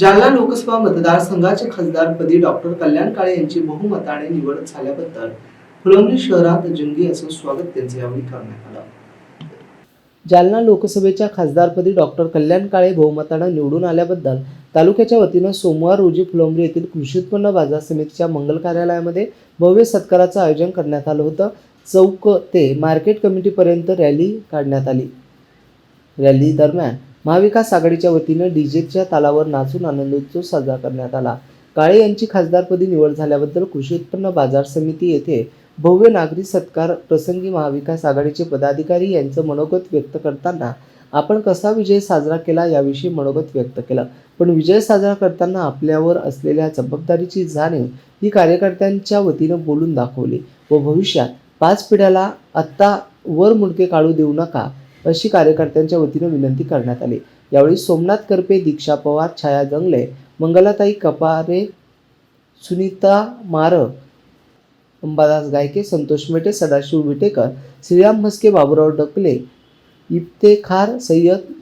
जालना लोकसभा मतदारसंघाचे खासदारपदी डॉक्टर कल्याण काळे यांची बहुमताने निवड झाल्याबद्दल फुलंब्री शहरात जंगी असं स्वागत त्यांचे यावेळी करण्यात आलं. जालना लोकसभेच्या खासदारपदी डॉक्टर कल्याण काळे बहुमताने निवडून आल्याबद्दल तालुक्याच्या वतीनं सोमवार रोजी फुलंब्री येथील कृषी उत्पन्न बाजार समितीच्या मंगल कार्यालयामध्ये भव्य सत्काराचं आयोजन करण्यात आलं होतं. चौक ते मार्केट कमिटीपर्यंत रॅली काढण्यात आली. रॅली दरम्यान महाविकास आघाडीच्या वतीनं डीजेच्या तालावर नाचून आनंदोत्सव साजरा करण्यात आला. काळे यांची खासदारपदी निवड झाल्याबद्दल कृषी उत्पन्न बाजार समिती येथे भव्य नागरी सत्कार प्रसंगी महाविकास आघाडीचे पदाधिकारी यांचं मनोगत व्यक्त करताना आपण कसा विजय साजरा केला याविषयी मनोगत व्यक्त केलं. पण विजय साजरा करताना आपल्यावर असलेल्या जबाबदारीची जाणीव ही कार्यकर्त्यांच्या वतीनं बोलून दाखवली व भविष्यात पाच पिढ्याला आत्ता वर मुंडके काढू देऊ नका अशी कार्यकर्त्यांच्या वतीनं विनंती करण्यात आली. यावेळी सोमनाथ करपे दीक्षा पवार छाया जंगले मंगलाताई कपारे सुनीता मार अंबादास गायके संतोष मेटे सदाशिव विटेकर श्रीराम म्हस्के बाबुराव डकले इफ्तेखार सय्यद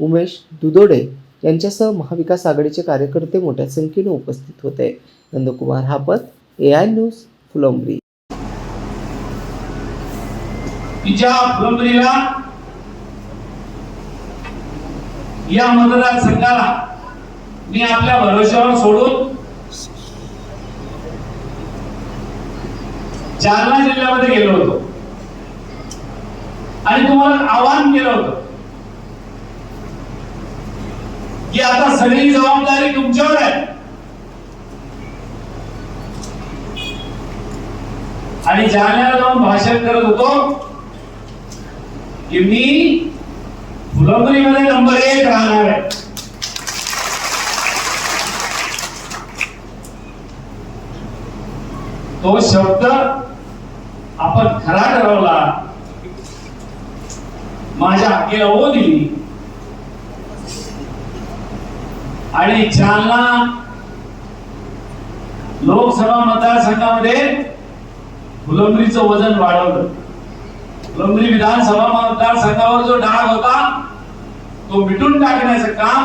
उमेश दुदोडे यांच्यासह महाविकास आघाडीचे कार्यकर्ते मोठ्या संख्येने उपस्थित होते. Nandkumar Hapat A I news Phulambri. तिच्या फुलंबरीला या मतदारसंघाला मी आपल्या भरोश्यावर सोडून जालना जिल्ह्यामध्ये गेलो होतो. आणि तुम्हाला आवाहन केलं होतं की आता सगळी जबाबदारी तुमच्यावर आहे. आणि जालन्याला जाऊन भाषण करत होतो की मी फुलंबरीमध्ये नंबर आहे तो शब्द आपण खरा ठरवला. माझ्या हाकेला ओ दिली. आणि जालना लोकसभा मतदारसंघामध्ये फुलंबरीचं वजन वाढवलं. फुलंबरी विधानसभा मतदारसंघावर जो डाग होता तो मिटून टाकण्याचं काम